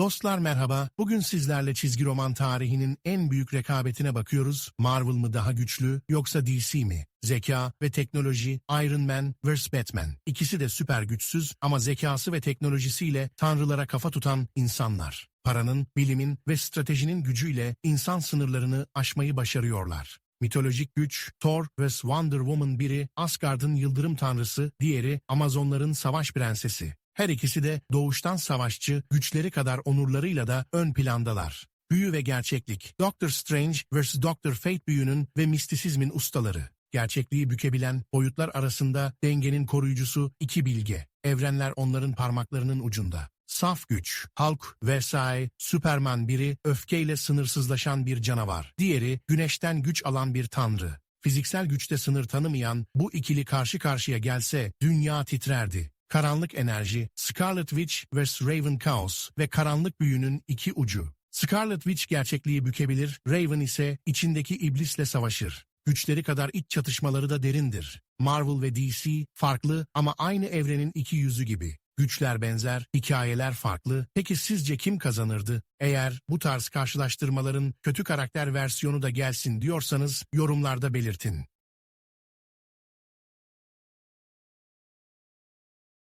Dostlar merhaba, bugün sizlerle çizgi roman tarihinin en büyük rekabetine bakıyoruz. Marvel mı daha güçlü yoksa DC mi? Zeka ve teknoloji Iron Man vs Batman. İkisi de süper güçsüz ama zekası ve teknolojisiyle tanrılara kafa tutan insanlar. Paranın, bilimin ve stratejinin gücüyle insan sınırlarını aşmayı başarıyorlar. Mitolojik güç, Thor ve Wonder Woman biri Asgard'ın yıldırım tanrısı, diğeri Amazonların savaş prensesi. Her ikisi de doğuştan savaşçı, güçleri kadar onurlarıyla da ön plandalar. Büyü ve gerçeklik, Doctor Strange vs. Doctor Fate büyünün ve mistisizmin ustaları. Gerçekliği bükebilen, boyutlar arasında dengenin koruyucusu iki bilge. Evrenler onların parmaklarının ucunda. Saf güç, Hulk, Versailles, Superman biri öfkeyle sınırsızlaşan bir canavar. Diğeri güneşten güç alan bir tanrı. Fiziksel güçte sınır tanımayan bu ikili karşı karşıya gelse dünya titrerdi. Karanlık enerji, Scarlet Witch vs. Raven Chaos ve karanlık büyünün iki ucu. Scarlet Witch gerçekliği bükebilir, Raven ise içindeki iblisle savaşır. Güçleri kadar iç çatışmaları da derindir. Marvel ve DC farklı ama aynı evrenin iki yüzü gibi. Güçler benzer, hikayeler farklı. Peki sizce kim kazanırdı? Eğer bu tarz karşılaştırmaların kötü karakter versiyonu da gelsin diyorsanız yorumlarda belirtin.